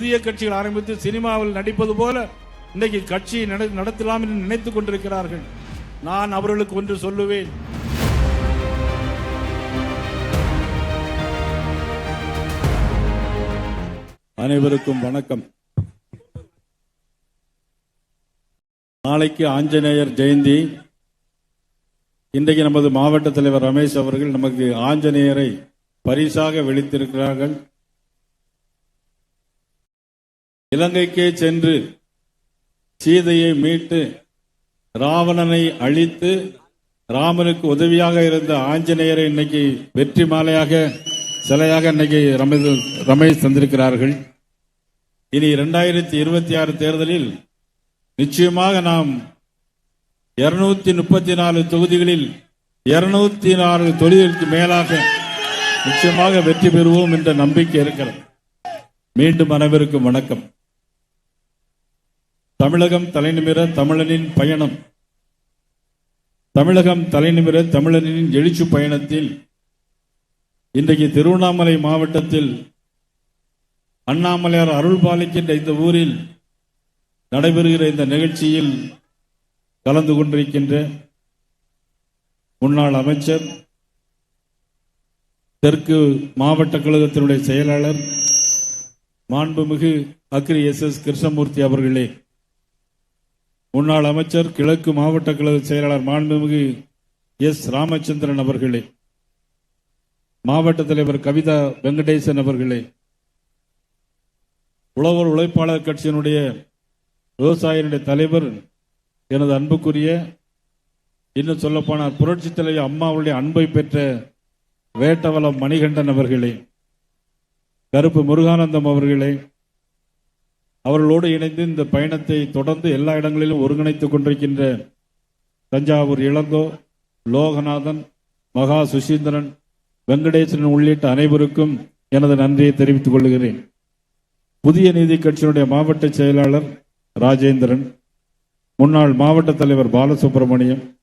புதிய கட்சிகள் ஆரம்பித்து சினிமாவில் நடிப்பது போல இன்னைக்கு கட்சி நடத்தலாம் என்று நினைத்துக் கொண்டிருக்கிறார்கள். நான் அவர்களுக்கு ஒன்று சொல்லுவேன். அனைவருக்கும் வணக்கம். நாளைக்கு ஆஞ்சநேயர் ஜெயந்தி. இன்றைக்கு நமது மாவட்ட தலைவர் ரமேஷ் அவர்கள் நமக்கு ஆஞ்சநேயரை பரிசாக வெளித்திருக்கிறார்கள் இலங்கைக்கே சென்று சீதையை மீட்டு ராவணனை அழித்து ராமனுக்கு உதவியாக இருந்த ஆஞ்சநேயரை இன்னைக்கு வெற்றி மாலையாக சிலையாக இன்னைக்கு ரமேஷ் ரமேஷ் தந்திருக்கிறார்கள். இனி இரண்டாயிரத்தி இருபத்தி ஆறு தேர்தலில் நிச்சயமாக நாம் இருநூத்தி முப்பத்தி நாலு தொகுதிகளில் இருநூத்தி நாலு தொகுதிகளுக்கு மேலாக நிச்சயமாக வெற்றி பெறுவோம் என்ற நம்பிக்கை இருக்கிறது. மீண்டும் அனைவருக்கும் வணக்கம். தமிழகம் தலைநிமிர தமிழனின் பயணம். தமிழகம் தலைநிமிர தமிழனின் எழுச்சி பயணத்தில் இன்றைக்கு திருவண்ணாமலை மாவட்டத்தில் அண்ணாமலையார் அருள் பாலிக்கின்ற இந்த ஊரில் நடைபெறுகிற இந்த நிகழ்ச்சியில் கலந்து கொண்டிருக்கின்ற முன்னாள் அமைச்சர் தெற்கு மாவட்ட கழகத்தினுடைய செயலாளர் மாண்புமிகு அக்ரி எஸ் எஸ் கிருஷ்ணமூர்த்தி அவர்களே. முன்னாள் அமைச்சர் கிழக்கு மாவட்ட கழக செயலாளர் மாண்புமிகு எஸ். ராமச்சந்திரன் அவர்களே மாவட்ட தலைவர் கவிதா வெங்கடேசன் அவர்களே உழவர் உழைப்பாளர் கட்சியினுடைய விவசாயினுடைய தலைவர் எனது அன்புக்குரிய இன்னும் சொல்லப்போனால் புரட்சி தலைவர் அம்மாவுடைய அன்பை பெற்ற வேட்டவலம் மணிகண்டன் அவர்களே கருப்பு முருகானந்தம் அவர்களே அவர்களோடு இணைந்து இந்த பயணத்தை தொடர்ந்து எல்லா இடங்களிலும் ஒருங்கிணைத்துக் கொண்டிருக்கின்ற தஞ்சாவூர் இளங்கோ லோகநாதன் மகா சுசீந்திரன் வெங்கடேசன் உள்ளிட்ட அனைவருக்கும் எனது நன்றியை தெரிவித்துக் கொள்கிறேன். புதிய நீதி கட்சியினுடைய மாவட்ட செயலாளர் ராஜேந்திரன் முன்னாள் மாவட்ட தலைவர் பாலசுப்ரமணியம்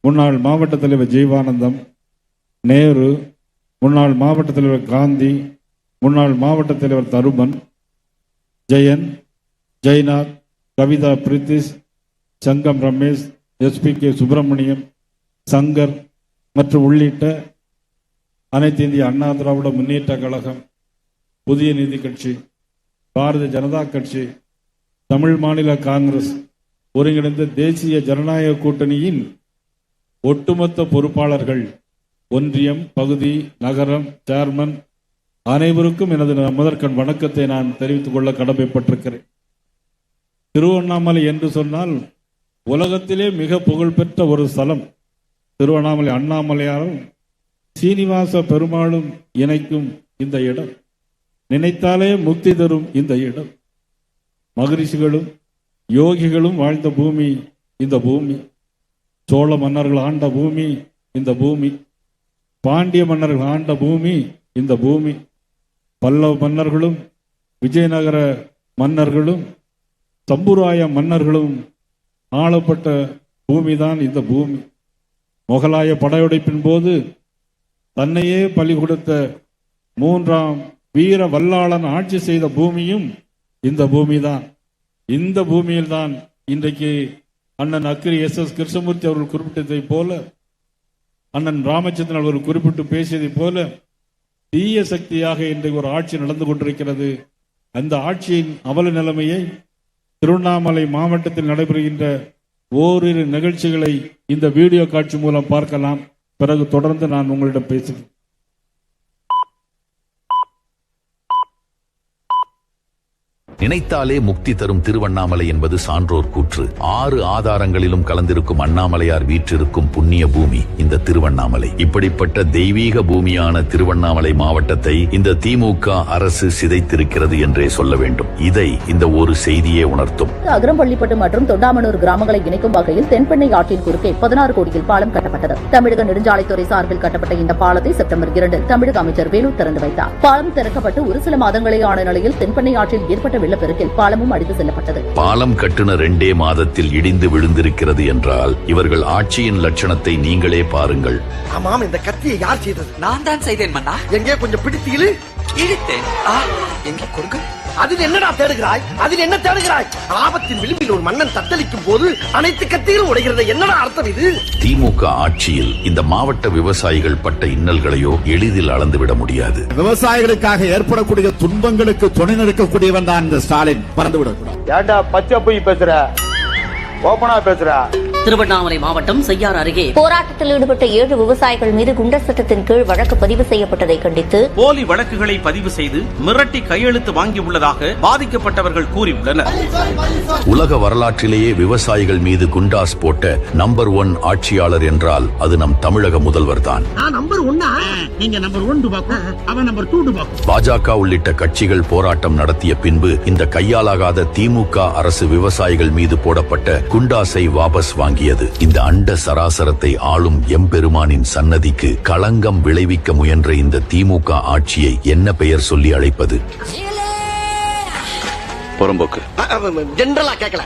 முன்னாள் மாவட்ட தலைவர் ஜீவானந்தம் நேரு முன்னாள் மாவட்ட தலைவர் காந்தி முன்னாள் மாவட்ட தலைவர் தருமன் ஜெயன் ஜெயநாத் கவிதா பிரித்திஷ் சங்கம் ரமேஷ் எஸ்பி கே சுப்பிரமணியம் சங்கர் மற்றும் உள்ளிட்ட அனைத்து இந்திய அண்ணா திராவிட முன்னேற்ற கழகம் புதிய நீதி கட்சி பாரதிய ஜனதா கட்சி தமிழ் மாநில காங்கிரஸ் ஒருங்கிணைந்த தேசிய ஜனநாயக கூட்டணியின் ஒட்டுமொத்த பொறுப்பாளர்கள் ஒன்றியம் பகுதி நகரம் சேர்மன் அனைவருக்கும் எனது முதற்கண் வணக்கத்தை நான் தெரிவித்துக் கொள்ள கடமைப்பட்டிருக்கிறேன். திருவண்ணாமலை என்று சொன்னால் உலகத்திலே மிக புகழ்பெற்ற ஒரு ஸ்தலம். திருவண்ணாமலை அண்ணாமலையாரும் சீனிவாச பெருமாளும் இணைக்கும் இந்த இடம். நினைத்தாலே முக்தி தரும் இந்த இடம். மகரிஷிகளும் யோகிகளும் வாழ்ந்த பூமி இந்த பூமி. சோழ மன்னர்கள் ஆண்ட பூமி இந்த பூமி. பாண்டிய மன்னர்கள் ஆண்ட பூமி இந்த பூமி. பல்லவ மன்னர்களும் விஜயநகர மன்னர்களும் தம்புராய மன்னர்களும் ஆளப்பட்ட பூமிதான் இந்த பூமி. முகலாய படையெடுப்பின் போது தன்னையே பலி கொடுத்த மூன்றாம் வீர வல்லாளன் ஆட்சி செய்த பூமியும் இந்த பூமிதான். இந்த பூமியில் தான் இன்றைக்கு அண்ணன் அக்ரி எஸ் எஸ் கிருஷ்ணமூர்த்தி அவர்கள் குறிப்பிட்டதை போல அண்ணன் ராமச்சந்திரன் அவர்கள் குறிப்பிட்டு பேசியதை போல தீய சக்தியாக இன்றைக்கு ஒரு ஆட்சி நடந்து கொண்டிருக்கிறது. அந்த ஆட்சியின் அவல நிலைமையை திருவண்ணாமலை மாவட்டத்தில் நடைபெறுகின்ற ஓரிரு நிகழ்ச்சிகளை இந்த வீடியோ காட்சி மூலம் பார்க்கலாம். பிறகு தொடர்ந்து நான் உங்களிடம் பேசுகிறேன் நினைத்தாலே முக்தி தரும் திருவண்ணாமலை என்பது சான்றோர் கூற்று. ஆறு ஆதாரங்களிலும் கலந்திருக்கும் அண்ணாமலையார் வீற்றிருக்கும் புண்ணிய பூமி இந்த திருவண்ணாமலை. இப்படிப்பட்ட தெய்வீக பூமியான திருவண்ணாமலை மாவட்டத்தை இந்த திமுக அரசு சிதைத்திருக்கிறது என்றே சொல்ல வேண்டும். இதை இந்த ஒரு செய்தியே உணர்த்தும். அகரம்பள்ளிப்பட்டு மற்றும் தொண்டாமனூர் கிராமங்களை இணைக்கும் வகையில் தென்பெண்ணை ஆற்றின் குறுக்கே பதினாறு கோடியில் பாலம் கட்டப்பட்டது. தமிழக நெடுஞ்சாலைத்துறை சார்பில் கட்டப்பட்ட இந்த பாலத்தை செப்டம்பர் இரண்டு தமிழக அமைச்சர் வேலு திறந்து வைத்தார். பாலம் திறக்கப்பட்டு ஒரு சில மாதங்களே ஆன நிலையில் தென்பெண்ணை ஆற்றில் ஏற்பட்ட வெள்ளப்பெருக்கில் பாலமும் அடித்து செல்லப்பட்டது. பாலம் கட்டுன ரெண்டே மாதத்தில் இடிந்து விழுந்திருக்கிறது என்றால் இவர்கள் ஆட்சியின் லட்சணத்தை நீங்களே பாருங்கள். ஆமாம் இந்த கத்தியை யார் செய்தது? நான் தான் செய்தேன் மன்னா. எங்கே கொஞ்சம் பிடித்து இழு இழுத்தேன் ஆ எங்கே கொடுங்க. அதில் என்னடா தேடுகிறாய்? அதில் என்ன தேடுகிறாய்? ஆபத்தின் விளிம்பில் ஒரு மன்னன் தத்தளிக்கும் போது அனைத்து கத்திகளும் உடைகிறது என்னடா அர்த்தம் இது? திமுக ஆட்சியில் இந்த மாவட்ட விவசாயிகள் பட்ட இன்னல்களையோ எளிதில் அளந்துவிட முடியாது. விவசாயிகளுக்காக ஏற்படக்கூடிய துன்பங்களுக்கு துணை நிற்கக்கூடியவன் தான் இந்த ஸ்டாலின். மறந்து விடக்கூடாது ஏன்டா பச்சை போய் பேசுற? ஓபனா பேசுற? திருவண்ணாமலை மாவட்டம் செய்யார் அருகே போராட்டத்தில் ஈடுபட்ட ஏழு விவசாயிகள் மீது குண்டர் சட்டத்தின் கீழ் வழக்கு பதிவு செய்யப்பட்டதை கண்டித்து போலி வழக்குகளை பதிவு செய்து மிரட்டி கையெழுத்து வாங்கியுள்ளதாக பாதிக்கப்பட்டவர்கள் கூறியுள்ளனர். உலக வரலாற்றிலேயே விவசாயிகள் மீது குண்டாஸ் போட்ட நம்பர் ஒன் ஆட்சியாளர் என்றால் அது நம் தமிழக முதல்வர் தான். பாஜக உள்ளிட்ட கட்சிகள் போராட்டம் நடத்திய பின்பு இந்த கையாலாகாத திமுக அரசு விவசாயிகள் மீது போடப்பட்ட குண்டாசை வாபஸ் வாங்கியது. இந்த அண்ட சராசரத்தை ஆளும் எம்பெருமானின் சன்னதிக்கு களங்கம் விளைவிக்க முயன்ற இந்த திமுக ஆட்சியை என்ன பெயர் சொல்லி அழைப்பது? புறம்போக்கு. ஜென்ரலா கேட்கல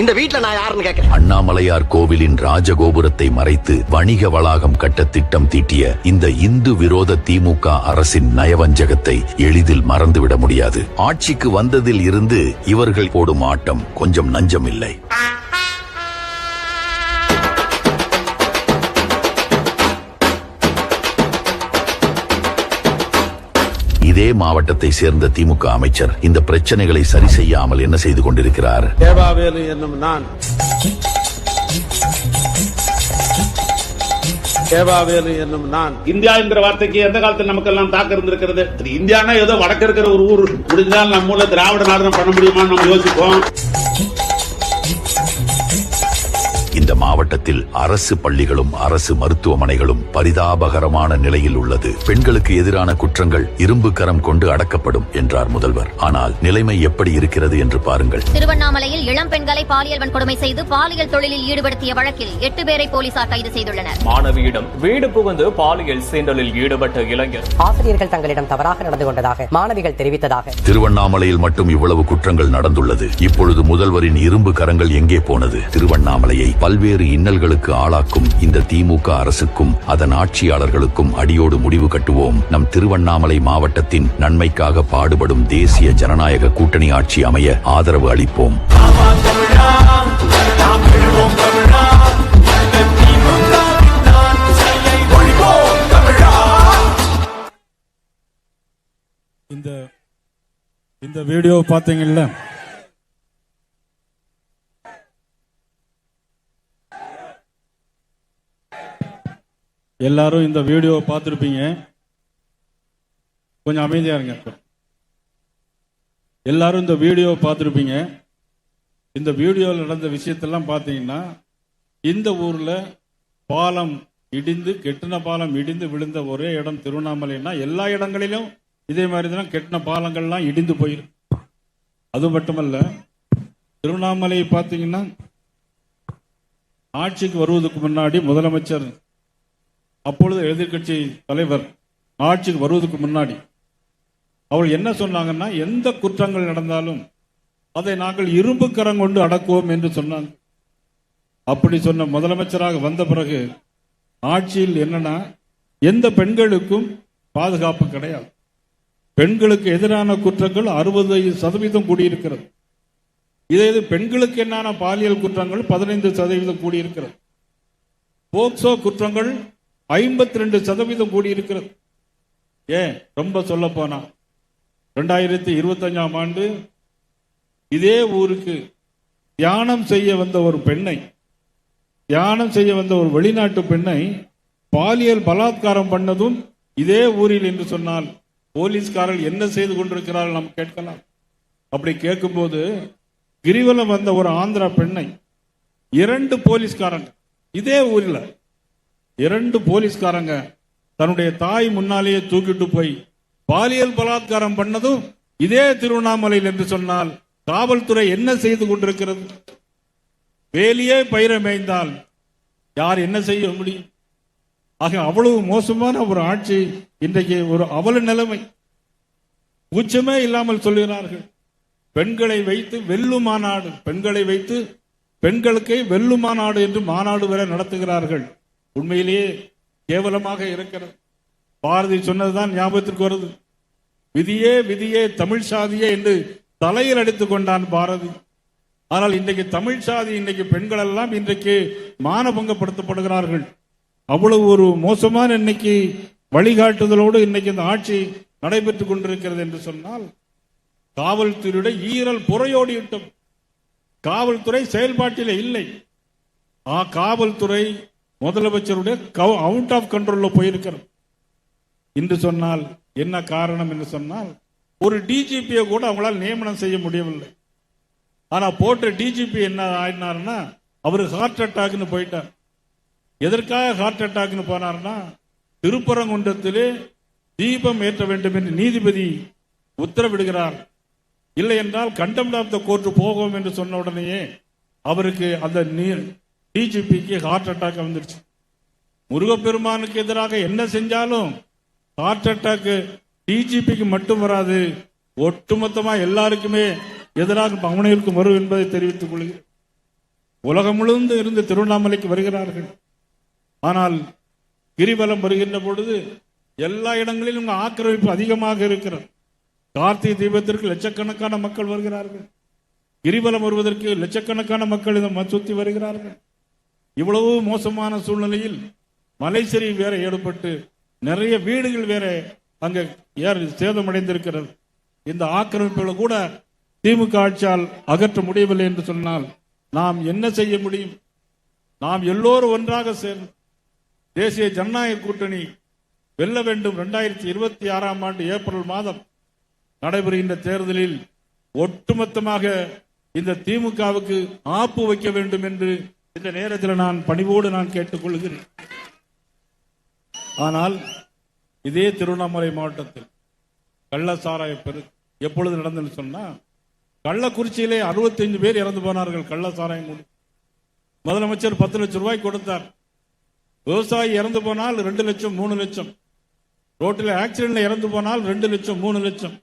இந்த வீட்ல நான் யாருன்னு கேட்கல அண்ணாமலையார் கோவிலின் ராஜகோபுரத்தை மறைத்து வணிக வளாகம் கட்ட திட்டம் தீட்டிய இந்த இந்து விரோத திமுக அரசின் நயவஞ்சகத்தை எளிதில் மறந்துவிட முடியாது. ஆட்சிக்கு வந்ததில் இருந்து இவர்கள் போடும் ஆட்டம் கொஞ்சம் நஞ்சமில்லை. இதே மாவட்டத்தை சேர்ந்த திமுக அமைச்சர் இந்த பிரச்சனைகளை சரி செய்யாமல் என்ன செய்து கொண்டிருக்கிறார்? தேவாவேலு என்னும் நான் தேவாவேலு என்னும் நான் இந்தியா என்கிற வார்த்தைக்கு எந்த காலத்தில் நமக்கெல்லாம் தாக்கம் இருந்திருக்கிறது? இது இந்தியானா ஏதோ வடக்கு இருக்கிற ஒரு ஊர். முடிஞ்சால் நம்ம திராவிட நாடு பண்ண முடியுமான்னு நம்ம யோசிப்போம். இந்த மாவட்டத்தில் அரசு பள்ளிகளும் அரசு மருத்துவமனைகளும் பரிதாபகரமான நிலையில் உள்ளது. பெண்களுக்கு எதிரான குற்றங்கள் இரும்பு கரம் கொண்டு அடக்கப்படும் என்றார் முதல்வர். ஆனால் நிலைமை எப்படி இருக்கிறது என்று பாருங்கள். திருவண்ணாமலையில் இளம் பெண்களை பாலியல் வன்கொடுமை செய்து பாலியல் தொழிலில் ஈடுபடுத்திய வழக்கில் எட்டு பேரை போலீசார் கைது செய்துள்ளனர். மாணவியிடம் வீடு புகுந்து பாலியல் சீண்டலில் ஈடுபட்ட இளைஞர். ஆசிரியர்கள் தங்களிடம் தவறாக நடந்து கொண்டதாக மாணவிகள் தெரிவித்ததாக. திருவண்ணாமலையில் மட்டும் இவ்வளவு குற்றங்கள் நடந்துள்ளது. இப்பொழுது முதல்வரின் இரும்பு கரங்கள் எங்கே போனது? திருவண்ணாமலையை பல்வேறு இன்னல்களுக்கு ஆளாக்கும் இந்த திமுக அரசுக்கும் அதன் ஆட்சியாளர்களுக்கும் அடியோடு முடிவு கட்டுவோம். நம் திருவண்ணாமலை மாவட்டத்தின் நன்மைக்காக பாடுபடும் தேசிய ஜனநாயக கூட்டணி ஆட்சி அமைய ஆதரவு அளிப்போம். இந்த இந்த வீடியோ பார்த்தீங்கல்ல? எல்லாரும் இந்த வீடியோவை பார்த்துருப்பீங்க. கொஞ்சம் அமைதியா இருங்க. எல்லாரும் இந்த வீடியோவை பார்த்துருப்பீங்க. இந்த வீடியோவில் நடந்த விஷயத்தெல்லாம் பார்த்தீங்கன்னா இந்த ஊரில் பாலம் இடிந்து கெட்டின பாலம் இடிந்து விழுந்த ஒரே இடம் திருவண்ணாமலைன்னா எல்லா இடங்களிலும் இதே மாதிரி தான் கெட்டின பாலங்கள்லாம் இடிந்து போயிடும் அது மட்டுமல்ல திருவண்ணாமலை பார்த்தீங்கன்னா ஆட்சிக்கு வருவதற்கு முன்னாடி முதலமைச்சர் அப்பொழுது எதிர்க்கட்சி தலைவர் ஆட்சிக்கு வருவதற்கு முன்னாடி அவள் என்ன சொன்னாங்கன்னா எந்த குற்றங்கள் நடந்தாலும் அதை நாங்கள் இரும்பு கரம் கொண்டு அடக்குவோம் என்று சொன்னாங்க. அப்படி சொன்ன முதலமைச்சராக வந்த பிறகு ஆட்சியில் என்னன்னா எந்த பெண்களுக்கும் பாதுகாப்பு கிடையாது. பெண்களுக்கு எதிரான குற்றங்கள் அறுபது சதவீதம் கூடியிருக்கிறது. இதே இது பெண்களுக்கு என்னான பாலியல் குற்றங்கள் பதினைந்து சதவீதம் கூடியிருக்கிறது. போக்சோ குற்றங்கள் ஐம்பத்தி ரெண்டு சதவீதம் கூடி இருக்கிறது ஏன்? ரொம்ப சொல்ல போனா ரெண்டாயிரத்தி இருபத்தஞ்சாம் ஆண்டு இதே ஊருக்கு தியானம் செய்ய வந்த ஒரு பெண்ணை தியானம் செய்ய வந்த ஒரு வெளிநாட்டு பெண்ணை பாலியல் பலாத்காரம் பண்ணதும் இதே ஊரில் என்று சொன்னால் போலீஸ்காரர்கள் என்ன செய்து கொண்டிருக்கிறார்கள் நாம் கேட்கலாம். அப்படி கேட்கும்போது கிரிவலம் வந்த ஒரு ஆந்திரா பெண்ணை இரண்டு போலீஸ்காரன் இதே ஊரில் இரண்டு போலீஸ்காரங்க தன்னுடைய தாய் முன்னாலேயே தூக்கிட்டு போய் பாலியல் பலாத்காரம் பண்ணதும் இதே திருவண்ணாமலையில் என்று சொன்னால் காவல்துறை என்ன செய்து கொண்டிருக்கிறது? வேலியே பயிரை மேய்ந்தால் யார் என்ன செய்ய முடியும்? ஆக அவ்வளவு மோசமான ஒரு ஆட்சி இன்றைக்கு ஒரு அவல நிலைமை. உச்சமே இல்லாமல் சொல்கிறார்கள். பெண்களை வைத்து வெல்லு மாநாடு பெண்களை வைத்து பெண்களுக்கே வெல்லு மாநாடு என்று மாநாடு வரை நடத்துகிறார்கள். உண்மையிலேயே கேவலமாக இருக்கிறது. பாரதி சொன்னதுதான் ஞாபகத்திற்கு வருது. விதியே விதியே தமிழ் சாதியே என்று தலையில் அடித்துக் கொண்டான் பாரதி. ஆனால் இன்றைக்கு தமிழ் சாதி இன்றைக்கு பெண்கள் எல்லாம் இன்றைக்கு மானபங்கப்படுத்தப்படுகிறார்கள். அவ்வளவு ஒரு மோசமான இன்னைக்கு வழிகாட்டுதலோடு இன்னைக்கு இந்த ஆட்சி நடைபெற்றுக் கொண்டிருக்கிறது என்று சொன்னால் காவல்துறையுடைய ஈரல் புறையோடிவிட்டோம் காவல்துறை செயல்பாட்டில் இல்லை. ஆ காவல்துறை முதலமைச்சருடைய அவுட் ஆஃப் கண்ட்ரோல்ல போயிருக்கிறது. என்று சொன்னால் என்ன காரணம் என்று சொன்னால் ஒரு டிஜிபியை கூட அவங்களால் நியமனம் செய்ய முடியவில்லை. ஆனா போட்ட டிஜிபி என்ன ஆயினார்னா அவர் ஹார்ட் அட்டாக்னு போயிட்டார். எதற்காக ஹார்ட் அட்டாக்னு போனார்னா திருப்பரங்குன்றத்திலே தீபம் ஏற்ற வேண்டும் என்று நீதிபதி உத்தரவிடுகிறார். இல்லை என்றால் கண்டெம்ட் ஆஃப் த கோர்ட் போகும் என்று சொன்ன உடனேயே அவருக்கு அந்த டிஜிபிக்கு ஹார்ட் அட்டாக் வந்துருச்சு. முருகப்பெருமானுக்கு எதிராக என்ன செஞ்சாலும் ஹார்ட் அட்டாக்கு டிஜிபிக்கு மட்டும் வராது. ஒட்டுமொத்தமா எல்லாருக்குமே எதிராக பவனையிற்கு வரும் என்பதை தெரிவித்துக் கொள்கிறேன் உலகம் முழுந்து இருந்து திருவண்ணாமலைக்கு வருகிறார்கள். ஆனால் கிரிவலம் வருகின்ற பொழுது எல்லா இடங்களிலும் ஆக்கிரமிப்பு அதிகமாக இருக்கிறது. கார்த்திகை தீபத்திற்கு லட்சக்கணக்கான மக்கள் வருகிறார்கள். கிரிவலம் வருவதற்கு லட்சக்கணக்கான மக்கள் இதை சுத்தி வருகிறார்கள். இவ்வளவு மோசமான சூழ்நிலையில் மலைசரி வேற ஏற்பட்டு நிறைய வீடுகள் வேற அங்க சேதமடைந்திருக்கிறது. இந்த ஆக்கிரமிப்புகளை கூட திமுக ஆட்சியால் அகற்ற முடியவில்லை என்று சொன்னால் நாம் என்ன செய்ய முடியும்? நாம் எல்லோரும் ஒன்றாக சேர்ந்து தேசிய ஜனநாயக கூட்டணி வெல்ல வேண்டும். இரண்டாயிரத்தி இருபத்தி ஆறாம் ஆண்டு ஏப்ரல் மாதம் நடைபெறுகின்ற தேர்தலில் ஒட்டுமொத்தமாக இந்த திமுகவுக்கு ஆப்பு வைக்க வேண்டும் என்று இந்த நேரத்தில் நான் பணிவோடு நான் கேட்டுக்கொள்கிறேன். ஆனால் இதே திருவண்ணாமலை மாவட்டத்தில் கள்ளசாராய பெரு எப்பொழுது நடந்ததுன்னு சொன்னா கள்ளக்குறிச்சியிலே 65 பேர் இறந்து போனார்கள் கள்ள சாராயம் குடி முதலமைச்சர் பத்து லட்சம் ரூபாய் கொடுத்தார். விவசாயி இறந்து போனால் ரெண்டு லட்சம் மூணு லட்சம். ரோட்டில் ஆக்சிடென்ட்ல இறந்து போனால் ரெண்டு லட்சம் மூணு லட்சம்.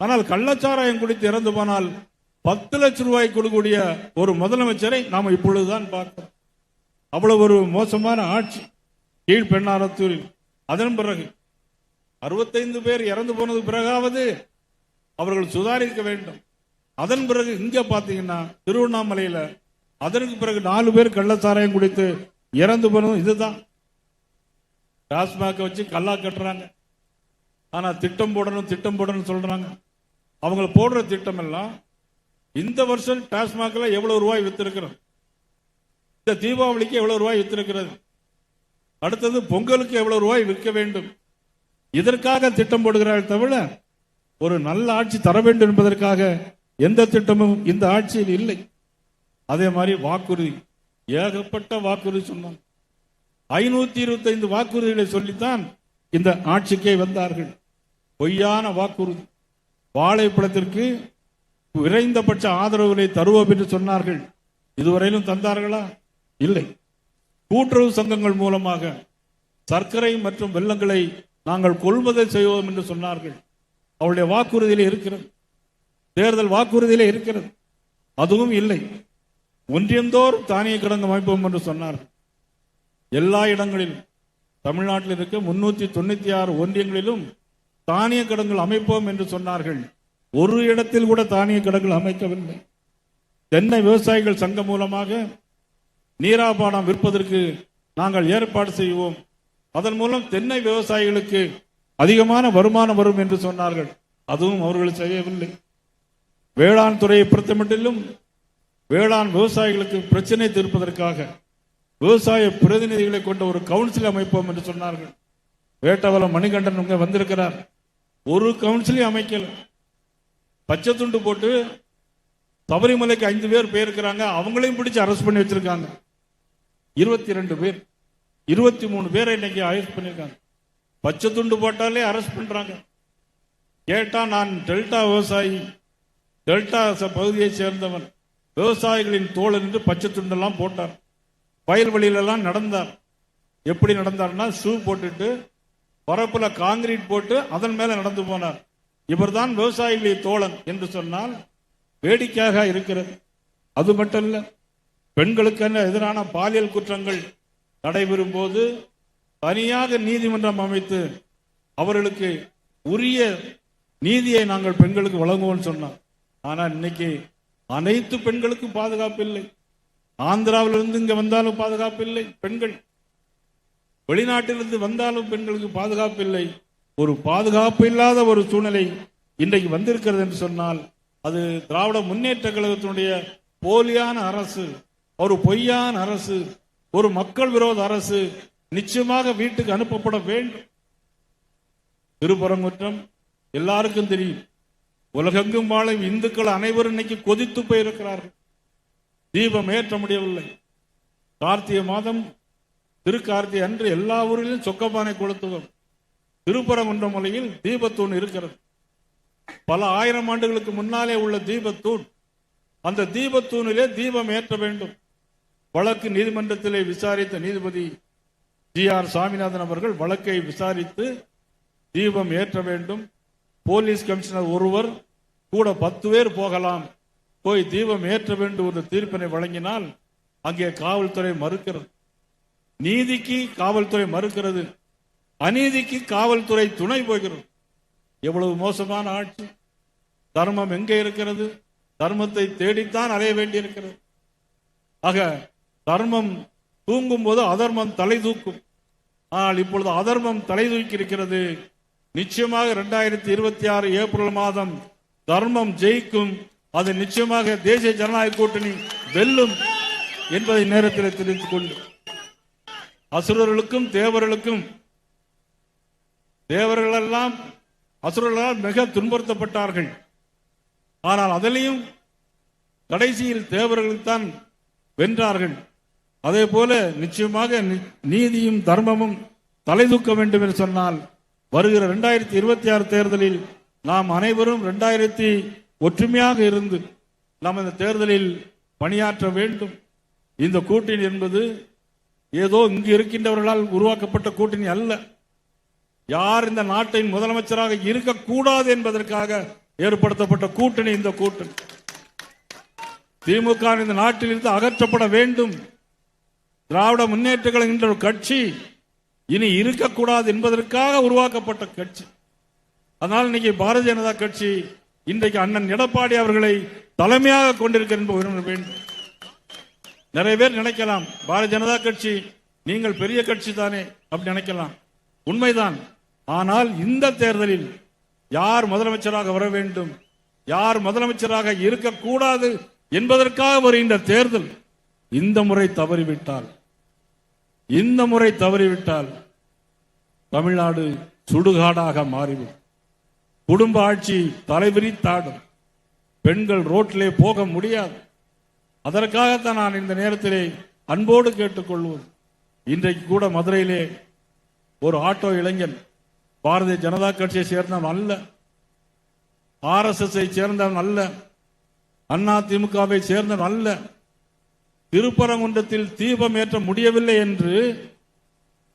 ஆனால் கள்ளச்சாராயம் குடித்து இறந்து போனால் பத்து லட்சம் ரூபாய் கொடுக்கக்கூடிய ஒரு முதலமைச்சரை நாம் இப்பொழுதுதான் பார்க்கிறோம் அவ்வளவு ஒரு மோசமான ஆட்சி. கீழ் பெண்ணாரத்தூரில். அதன் பிறகு அறுபத்தைந்து பேர் இறந்து போனது பிறகாவது அவர்கள் சுதாரிக்க வேண்டும். அதன் பிறகு இங்க பாத்தீங்கன்னா திருவண்ணாமலையில அதற்கு பிறகு நாலு பேர் கள்ளச்சாராயம் குடித்து இறந்து போனதும் இதுதான். டாஸ்மாக வச்சு கல்லா கட்டுறாங்க. ஆனா திட்டம் போடணும் திட்டம் போடணும் சொல்றாங்க. அவங்க போடுற திட்டம் எல்லாம் இந்த வருஷம் டாஸ்மாக்ல எவ்வளவு ரூபாய் வித்திருக்கிறோம்? இந்த தீபாவளிக்கு எவ்வளவு ரூபாய் வித்திருக்கிறது? அடுத்தது பொங்கலுக்கு எவ்வளவு ரூபாய் விற்க வேண்டும்? இதற்காக திட்டம் போடுகிறார்கள் தவிர ஒரு நல்ல ஆட்சி தர வேண்டும் என்பதற்காக எந்த திட்டமும் இந்த ஆட்சியில் இல்லை. அதே மாதிரி வாக்குறுதி. ஏகப்பட்ட வாக்குறுதி சொன்னாங்க ஐநூத்தி இருபத்தைந்து வாக்குறுதிகளை சொல்லித்தான் இந்த ஆட்சிக்கே வந்தார்கள். பொய்யான வாக்குறுதி. வாழைப்பழத்திற்கு விரைந்தபட்ச ஆதரவுகளை தருவோம் என்று சொன்னார்கள். இதுவரையிலும் தந்தார்களா? இல்லை. கூட்டுறவு சங்கங்கள் மூலமாக சர்க்கரை மற்றும் வெள்ளங்களை நாங்கள் கொள்முதல் செய்வோம் என்று சொன்னார்கள். அவருடைய வாக்குறுதியிலே இருக்கிறது. தேர்தல் வாக்குறுதியிலே இருக்கிறது. அதுவும் இல்லை. ஒன்றியந்தோறும் தானிய கிடங்கு அமைப்போம் என்று சொன்னார்கள். எல்லா இடங்களிலும் தமிழ்நாட்டில் இருக்க முன்னூத்தி தொண்ணூத்தி ஆறு ஒன்றியங்களிலும் தானிய கிடங்குகள் அமைப்போம் என்று சொன்னார்கள். ஒரு இடத்தில் கூட தானிய கிடங்குகள் அமைக்கவில்லை. தென்னை விவசாயிகள் சங்கம் மூலமாக நீராபானம் விற்பதற்கு நாங்கள் ஏற்பாடு செய்வோம். அதன் மூலம் தென்னை விவசாயிகளுக்கு அதிகமான வருமானம் வரும் என்று சொன்னார்கள். அதுவும் அவர்கள் செய்யவில்லை. வேளாண் துறையை பொறுத்தமட்டிலும் வேளாண் விவசாயிகளுக்கு பிரச்சனை தீர்ப்பதற்காக விவசாய பிரதிநிதிகளை கொண்ட ஒரு கவுன்சில் அமைப்போம் என்று சொன்னார்கள். வேட்டவலம் மணிகண்டன் இங்கே வந்திருக்கிறார். ஒரு கவுன்சிலையும் அமைக்கல. பச்சை துண்டு போட்டு சபரிமலைக்கு ஐந்து பேர் போயிருக்கிறாங்க. அவங்களையும் பிடிச்சி அரெஸ்ட் பண்ணி வச்சிருக்காங்க. இருபத்தி ரெண்டு பேர். இருபத்தி மூணு பேரை இன்னைக்கு அரெஸ்ட் பண்ணியிருக்காங்க. பச்சை துண்டு போட்டாலே அரெஸ்ட் பண்றாங்க. கேட்டா நான் டெல்டா விவசாயி. டெல்டா ச- பகுதியை சேர்ந்தவன். விவசாயிகளின் தோழன் என்று பச்சை துண்டெல்லாம் போட்டார். வயல்வெளியிலலாம் நடந்தார். எப்படி நடந்தார்னா ஷூ போட்டுட்டு பரப்புல காங்கிரீட் போட்டு அதன் மேல நடந்து போனார். இவர்தான் விவசாயிகளின் தோழன் என்று சொன்னால் வேடிக்கையாக இருக்கிறது. அது மட்டும் இல்ல பெண்களுக்கென எதிரான பாலியல் குற்றங்கள் நடைபெறும் போது தனியாக நீதிமன்றம் அமைத்து அவர்களுக்கு உரிய நீதியை நாங்கள் பெண்களுக்கு வழங்குவோம் சொன்னோம். ஆனால் இன்னைக்கு அனைத்து பெண்களுக்கும் பாதுகாப்பு இல்லை. ஆந்திராவிலிருந்து இங்க வந்தாலும் பாதுகாப்பு இல்லை பெண்கள். வெளிநாட்டிலிருந்து வந்தாலும் பெண்களுக்கு பாதுகாப்பு இல்லை. ஒரு பாதுகாப்பு இல்லாத ஒரு சூழ்நிலை இன்றைக்கு வந்திருக்கிறது என்று சொன்னால் அது திராவிட முன்னேற்ற கழகத்தினுடைய போலியான அரசு ஒரு பொய்யான அரசு ஒரு மக்கள் விரோத அரசு நிச்சயமாக வீட்டுக்கு அனுப்பப்பட வேண்டும். திருப்பரங்குற்றம் எல்லாருக்கும் தெரியும். உலகெங்கும் வாழும் இந்துக்கள் அனைவரும் இன்னைக்கு கொதித்து போயிருக்கிறார்கள். தீபம் ஏற்ற முடியவில்லை. கார்த்திகை மாதம் திருக்கார்த்திகை அன்று எல்லா ஊரிலும் சொக்கப்பானை கொளுத்துவோம். திருப்பரங்குன்றமலையில் தீபத்தூண் இருக்கிறது. பல ஆயிரம் ஆண்டுகளுக்கு முன்னாலே உள்ள தீபத்தூண் அந்த தீபத்தூணிலே தீபம் ஏற்ற வேண்டும். வழக்கு நீதிமன்றத்திலே விசாரித்த நீதிபதி ஜி ஆர் சாமிநாதன் அவர்கள் வழக்கை விசாரித்து தீபம் ஏற்ற வேண்டும். போலீஸ் கமிஷனர் ஒருவர் கூட பத்து பேர் போகலாம் போய் தீபம் ஏற்ற வேண்டும் என்ற தீர்ப்பினை வழங்கினால் அங்கே காவல்துறை மறுக்கிறது. நீதிக்கு காவல்துறை மறுக்கிறது. அநீதிக்கு காவல்துறை துணை போகிறது. எவ்வளவு மோசமான ஆட்சி. தர்மம் எங்கே இருக்கிறது? தர்மத்தை தேடித்தான் அலைய வேண்டியிருக்கிறது. ஆக தர்மம் தூங்கும் போது அதர்மம் தலை தூக்கும். ஆனால் இப்பொழுது அதர்மம் தலை தூக்கி இருக்கிறது நிச்சயமாக இரண்டாயிரத்தி இருபத்தி ஆறு ஏப்ரல் மாதம் தர்மம் ஜெயிக்கும். அது நிச்சயமாக தேசிய ஜனநாயக கூட்டணி வெல்லும் என்பதை நேரத்தில் தெரிவித்துக் கொண்டு அசுரர்களுக்கும் தேவர்களுக்கும் தேவர்கள் எல்லாம் அசுரர்களால் மிக துன்புறுத்தப்பட்டார்கள். ஆனால் அதிலையும் கடைசியில் தேவர்கள் தான் வென்றார்கள். அதே போல நிச்சயமாக நீதியும் தர்மமும் தலை தூக்க வேண்டும் என்று சொன்னால் வருகிற இரண்டாயிரத்தி இருபத்தி ஆறு தேர்தலில் நாம் அனைவரும் இரண்டாயிரத்தி ஒற்றுமையாக இருந்து நாம் இந்த தேர்தலில் பணியாற்ற வேண்டும். இந்த கூட்டணி என்பது ஏதோ இங்கு இருக்கின்றவர்களால் உருவாக்கப்பட்ட கூட்டணி அல்ல. யார் இந்த நாட்டின் முதலமைச்சராக இருக்கக்கூடாது என்பதற்காக ஏற்படுத்தப்பட்ட கூட்டணி இந்த கூட்டணி திமுக இந்த நாட்டில் இருந்து அகற்றப்பட வேண்டும். திராவிட முன்னேற்றங்கள் என்ற ஒரு கட்சி இனி இருக்கக்கூடாது என்பதற்காக உருவாக்கப்பட்ட கட்சி. அதனால் இன்னைக்கு பாரதிய ஜனதா கட்சி இன்றைக்கு அண்ணன் எடப்பாடி அவர்களை தலைமையாக கொண்டிருக்க என்பது வேண்டும். நிறைய பேர் நினைக்கலாம் பாரதிய ஜனதா கட்சி நீங்கள் பெரிய கட்சி தானே அப்படி நினைக்கலாம். உண்மைதான். ஆனால் இந்த தேர்தலில் யார் முதலமைச்சராக வர வேண்டும் யார் முதலமைச்சராக இருக்கக்கூடாது என்பதற்காக வருகின்ற தேர்தல் இந்த முறை தவறிவிட்டால் இந்த முறை தவறிவிட்டால் தமிழ்நாடு சுடுகாடாக மாறிவிடும். குடும்ப ஆட்சி தலைவிரித்தாடும். பெண்கள் ரோட்டிலே போக முடியாது. அதற்காகத்தான் நான் இந்த நேரத்திலே அன்போடு கேட்டுக்கொள்வது இன்றைக்கு கூட மதுரையிலே ஒரு ஆட்டோ இளைஞன் பாரதிய ஜனதா கட்சியை சேர்ந்தவன் அல்ல ஆர்எஸ்எஸ் சேர்ந்தவன் அல்ல அண்ணா திமுகவை சேர்ந்தவன் அல்ல திருப்பரங்குன்றத்தில் தீபம் ஏற்ற முடியவில்லை என்று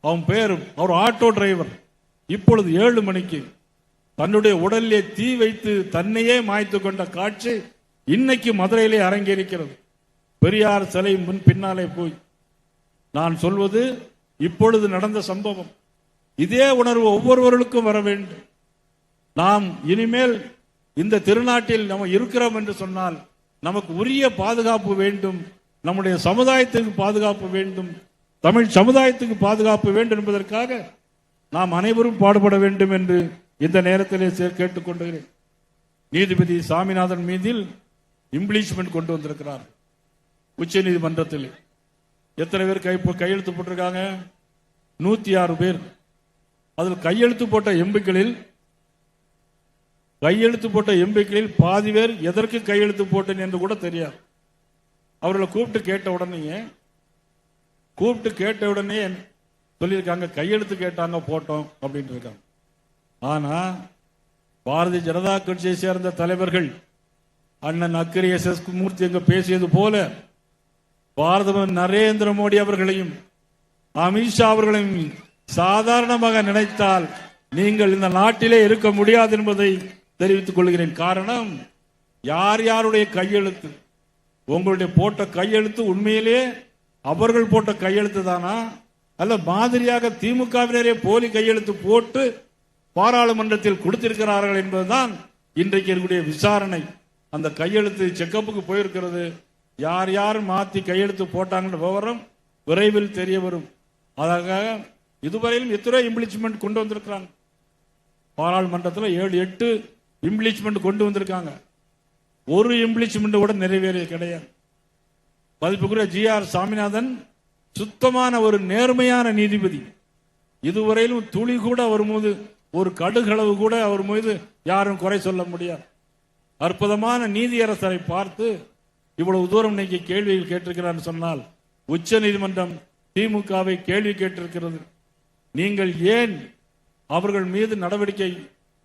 அவன் பேர் அவர் ஆட்டோ டிரைவர் இப்பொழுது ஏழு மணிக்கு தன்னுடைய உடலிலே தீ வைத்து தன்னையே மாய்த்து கொண்ட காட்சி இன்னைக்கு மதுரையிலே அரங்கேறிக்கிறது. பெரியார் சிலை முன் பின்னாலே போய். நான் சொல்வது இப்பொழுது நடந்த சம்பவம். இதே உணர்வு ஒவ்வொருவர்களுக்கும் வர வேண்டும். நாம் இனிமேல் இந்த திருநாட்டில் நம்ம இருக்கிறோம் என்று சொன்னால் நமக்கு உரிய பாதுகாப்பு வேண்டும். நம்முடைய சமுதாயத்துக்கு பாதுகாப்பு வேண்டும். தமிழ் சமுதாயத்துக்கு பாதுகாப்பு வேண்டும் என்பதற்காக நாம் அனைவரும் பாடுபட வேண்டும் என்று இந்த நேரத்திலே கேட்டுக்கொண்டுகிறேன் நீதிபதி சாமிநாதன் மீதில் இம்ப்ளீஷ்மெண்ட் கொண்டு வந்திருக்கிறார். உச்ச நீதிமன்றத்தில். எத்தனை பேர் கை கையெழுத்து போட்டிருக்காங்க? நூத்தி ஆறு பேர். அதில் கையெழுத்து போட்ட எம்பிக்களில் கையெழுத்து போட்ட எம்பிக்களில் பாதி பேர் எதற்கு கையெழுத்து போட்டேன் என்று கூட தெரியாது. அவர்களை கூப்பிட்டு கேட்ட உடனே கூப்பிட்டு கேட்ட உடனே சொல்லியிருக்காங்க கையெழுத்து கேட்டாங்க போட்டோம் அப்படின்னு இருக்காங்க. ஆனா பாரதிய ஜனதா கட்சியை சேர்ந்த தலைவர்கள் அண்ணன் அக்கரி எஸ் எஸ் மூர்த்தி அங்க பேசியது போல பாரத நரேந்திர மோடி அவர்களையும் அமித்ஷா அவர்களையும் சாதாரணமாக நினைத்தால் நீங்கள் இந்த நாட்டிலே இருக்க முடியாது என்பதை தெரிவித்துக் கொள்கிறேன். காரணம் யார் யாருடைய கையெழுத்து? உங்களுடைய போட்ட கையெழுத்து உண்மையிலே அவர்கள் போட்ட கையெழுத்து தானா? அல்ல மாதிரியாக திமுகவினரே போலி கையெழுத்து போட்டு பாராளுமன்றத்தில் கொடுத்திருக்கிறார்கள் என்பதுதான் இன்றைக்கு இருக்கக்கூடிய விசாரணை. அந்த கையெழுத்து செக்கப்புக்கு போயிருக்கிறது. யார் யார் மாத்தி கையெழுத்து போட்டாங்கன்ற விவரம் விரைவில் தெரிய வரும். அதற்காக இதுவரையிலும் எத்தனை இம்ப்ளிச்மெண்ட் கொண்டு வந்திருக்கிறாங்க. பாராளுமன்றத்தில் ஏழு எட்டு இம்ப்ளிச்மெண்ட் கொண்டு வந்திருக்காங்க. ஒரு இம்ப்ளிச்மெண்ட் கூட நிறைவேறிய கிடையாது. மதிப்புக்குரிய ஜி ஆர் சாமிநாதன் சுத்தமான ஒரு நேர்மையான நீதிபதி. இதுவரையிலும் துளி கூட வரும்போது ஒரு கடுகளவு கூட அவர் மீது யாரும் குறை சொல்ல முடியாது. அற்புதமான நீதியரசரை பார்த்து இவ்வளவு தூரம் இன்னைக்கு கேள்விகள் கேட்டிருக்கிறார் சொன்னால் உச்ச நீதிமன்றம் திமுகவை கேள்வி கேட்டிருக்கிறது. நீங்கள் ஏன் அவர்கள் மீது நடவடிக்கை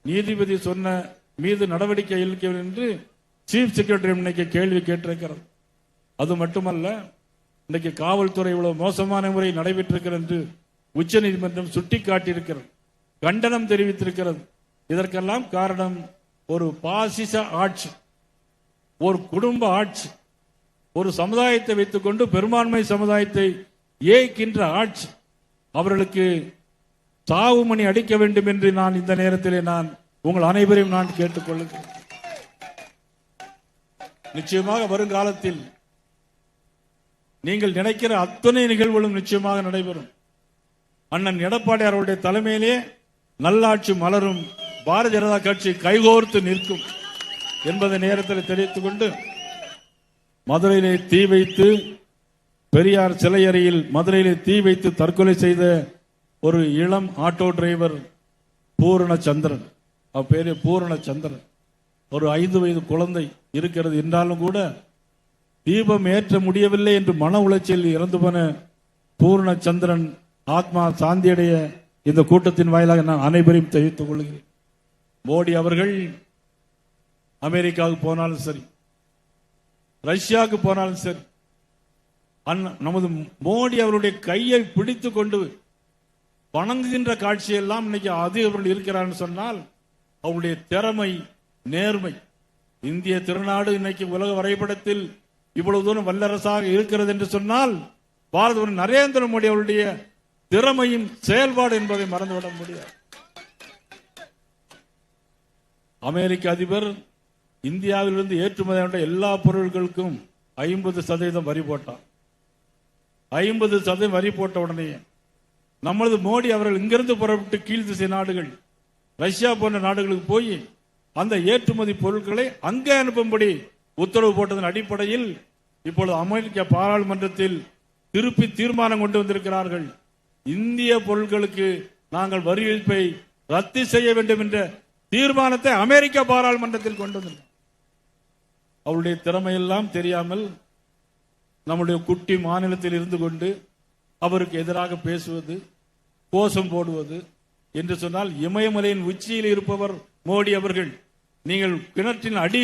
நீதிபதி சொன்ன மீது நடவடிக்கை எடுக்கவில்லை என்று சீஃப் செக்ரட்டரி இன்னைக்கு கேள்வி கேட்டிருக்கிறது. அது மட்டுமல்ல இன்னைக்கு காவல்துறை இவ்வளவு மோசமான முறை நடைபெற்றிருக்கிறது என்று உச்ச நீதிமன்றம் சுட்டிக்காட்டியிருக்கிறது. கண்டனம் தெரிவித்திருக்கிறது. இதற்கெல்லாம் காரணம் ஒரு பாசிச ஆட்சி ஒரு குடும்ப ஆட்சி ஒரு சமுதாயத்தை வைத்துக்கொண்டு பெரும்பான்மை சமுதாயத்தை ஏய்க்கின்ற ஆட்சி. அவர்களுக்கு தாவு மணி அடிக்க வேண்டும் என்று நான் இந்த நேரத்திலே நான் உங்கள் அனைவரையும் நான் கேட்டுக்கொள்கிறேன் நிச்சயமாக வருங்காலத்தில் நீங்கள் நினைக்கிற அத்தனை நிகழ்வுகளும் நிச்சயமாக நடைபெறும். அண்ணன் எடப்பாடி அவருடைய தலைமையிலே நல்லாட்சி மலரும் பாரதிய ஜனதா கட்சி கைகோர்த்து நிற்கும் என்பதை நேரத்தில் தெரிவித்துக் கொண்டு மதுரையிலே தீ வைத்து பெரியார் சிலை மதுரையிலே தீ வைத்து தற்கொலை செய்த ஒரு இளம் ஆட்டோ டிரைவர் பூரணச்சந்திரன் அவர் பேரு பூரணச்சந்திரன் ஒரு ஐந்து வயது குழந்தை இருக்கிறது. என்றாலும் கூட தீபம் ஏற்ற முடியவில்லை என்று மன உளைச்சலில் இறந்து போன பூர்ணச்சந்திரன் ஆத்மா சாந்தியடைய இந்த கூட்டத்தின் வாயிலாக நான் அனைவரையும் தெரிவித்துக் கொள்கிறேன். மோடி அவர்கள் அமெரிக்காவுக்கு போனாலும் சரி ரஷ்யாவுக்கு போனாலும் சரி நமது மோடி அவருடைய கையை பிடித்து கொண்டு வணங்குகின்ற காட்சியெல்லாம் இன்னைக்கு அதிகர்கள் இருக்கிறான்னு சொன்னால் அவருடைய திறமை நேர்மை. இந்திய திருநாடு இன்னைக்கு உலக வரைபடத்தில் இவ்வளவு தூரம் வல்லரசாக இருக்கிறது என்று சொன்னால் பாரத நரேந்திர மோடி அவருடைய திறமையும் செயல்பாடு என்பதை மறந்துவிட முடியாது. அமெரிக்க அதிபர் இந்தியாவிலிருந்து ஏற்றுமதியான எல்லா பொருட்களுக்கும் ஐம்பது சதவீதம் வரி போட்டார். ஐம்பது சதவீதம் வரி போட்ட உடனே நமது மோடி அவர்கள் இங்கிருந்து புறப்பட்டு கீழ் திசை நாடுகள் ரஷ்யா போன்ற நாடுகளுக்கு போய் அந்த ஏற்றுமதி பொருட்களை அங்கே அனுப்பும்படி உத்தரவு போட்டதன் அடிப்படையில் இப்பொழுது அமெரிக்க பாராளுமன்றத்தில் திருப்பி தீர்மானம் கொண்டு வந்திருக்கிறார்கள். இந்திய பொருட்களுக்கு நாங்கள் வரி விதிப்பை ரத்து செய்ய வேண்டும் என்ற தீர்மானத்தை அமெரிக்க பாராளுமன்றத்தில் கொண்டு வந்திருக்கிறார் அவருடைய திறமையெல்லாம் தெரியாமல் நம்முடைய குட்டி மாநிலத்தில் இருந்து கொண்டு அவருக்கு எதிராக பேசுவது கோஷம் போடுவது என்று சொன்னால் இமயமலையின் உச்சியில் இருப்பவர் மோடி அவர்கள். நீங்கள் கிணற்றின் அடி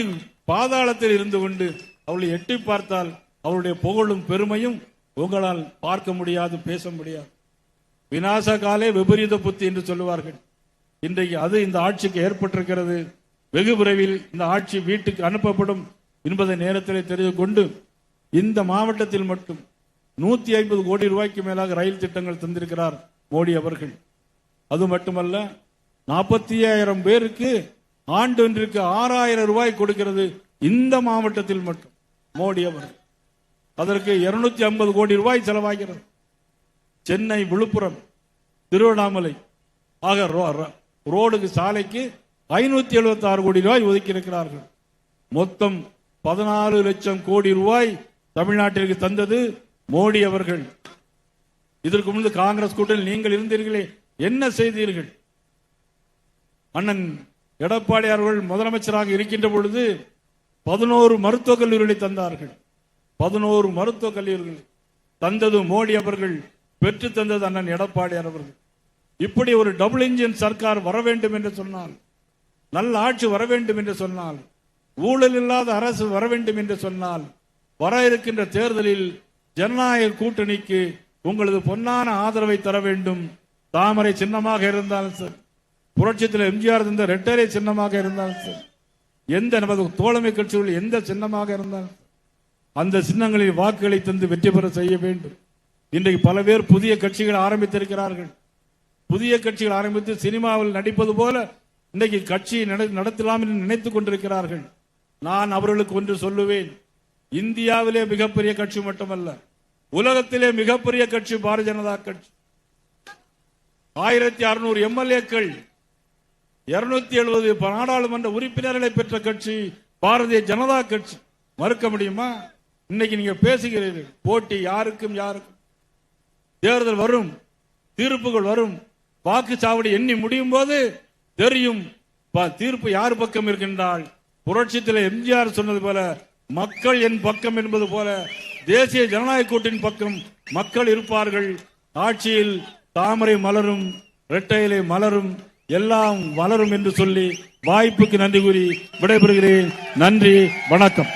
பாதாளத்தில் இருந்து கொண்டு அவளை எட்டி பார்த்தால் அவருடைய புகழும் பெருமையும் உங்களால் பார்க்க முடியாது பேச முடியாது. விநாச காலே விபரீத புத்தி என்று சொல்லுவார்கள். இன்றைக்கு அது இந்த ஆட்சிக்கு ஏற்பட்டிருக்கிறது. வெகு விரைவில் இந்த ஆட்சி வீட்டுக்கு அனுப்பப்படும் என்பதை நேரத்தில் தெரிந்து கொண்டு இந்த மாவட்டத்தில் மட்டும் நூத்தி ஐம்பது கோடி ரூபாய்க்கு மேலாக ரயில் திட்டங்கள் தந்திருக்கிறார் மோடி அவர்கள். அது மட்டுமல்ல நாற்பத்தி ஆயிரம் பேருக்கு ஆண்டு ஒன்றிற்கு ஆறாயிரம் ரூபாய் கொடுக்கிறது இந்த மாவட்டத்தில் மட்டும் மோடி அவர்கள். அதற்கு இருநூத்தி ஐம்பது கோடி ரூபாய் செலவாகிறது. சென்னை விழுப்புரம் திருவண்ணாமலை ஆக ரோ- ரோடுக்கு சாலைக்கு ஐநூத்தி எழுபத்தி ஆறு கோடி ரூபாய் ஒதுக்கி இருக்கிறார்கள் மொத்தம் பதினாலு லட்சம் கோடி ரூபாய் தமிழ்நாட்டிற்கு தந்தது மோடி அவர்கள் இதற்கு முன்பு காங்கிரஸ் கூட்டத்தில் நீங்கள் இருந்தீர்களே என்ன செய்தீர்கள்? அண்ணன் எடப்பாடி அவர்கள் முதலமைச்சராக இருக்கின்ற பொழுது பதினோரு மருத்துவக் கல்லூரிகளை தந்தார்கள். பதினோரு மருத்துவக் கல்லூரிகள் தந்தது மோடி அவர்கள் பெற்று தந்தது அண்ணன் எடப்பாடி அவர்கள். இப்படி ஒரு டபுள் இன்ஜின் சர்க்கார் வர வேண்டும் என்று சொன்னால் நல்ல ஆட்சி வர வேண்டும் என்று சொன்னால் ஊழல் இல்லாத அரசு வர வேண்டும் என்று சொன்னால் வர இருக்கின்ற தேர்தலில் ஜனநாயக கூட்டணிக்கு உங்களது பொன்னான ஆதரவை தர வேண்டும். தாமரை சின்னமாக இருந்தாலும் சரி. புரட்சித்தில் எம்ஜிஆர் இருந்த ரெட்டரை சின்னமாக இருந்தாலும் சரி. எந்த நமது தோழமை கட்சிகள் எந்த சின்னமாக இருந்தாலும் அந்த சின்னங்களில் வாக்குகளை தந்து வெற்றி பெற செய்ய வேண்டும். இன்றைக்கு பல பேர் புதிய கட்சிகள் ஆரம்பித்திருக்கிறார்கள். புதிய கட்சிகள் ஆரம்பித்து சினிமாவில் நடிப்பது போல இன்றைக்கு கட்சி நட- நடத்தலாம் என்று நினைத்துக் கொண்டிருக்கிறார்கள். நான் அவர்களுக்கு ஒன்று சொல்லுவேன். இந்தியாவிலே மிகப்பெரிய கட்சி மட்டுமல்ல உலகத்திலே மிகப்பெரிய கட்சி பாரதிய ஜனதா கட்சி. ஆயிரத்தி அறுநூறு எம்எல்ஏக்கள் இருநூத்தி எழுபது நாடாளுமன்ற உறுப்பினர்களை பெற்ற கட்சி பாரதிய ஜனதா கட்சி. மறுக்க முடியுமா? இன்னைக்கு நீங்க பேசுகிறீர்கள். போட்டி யாருக்கும் யாருக்கும்? தேர்தல் வரும் தீர்ப்புகள் வரும். வாக்குச்சாவடி எண்ணி முடியும் போது தெரியும் தீர்ப்பு யார் பக்கம் இருக்கின்றால்? புரட்சித்தில் எம்ஜிஆர் சொன்னது போல மக்கள் என் பக்கம் என்பது போல தேசிய ஜனநாயக கூட்டின் பக்கம் மக்கள் இருப்பார்கள். ஆட்சியில் தாமரை மலரும் இரட்டையிலை மலரும் எல்லாம் வளரும் என்று சொல்லி வாய்ப்புக்கு நன்றி கூறி விடைபெறுகிறேன். நன்றி வணக்கம்.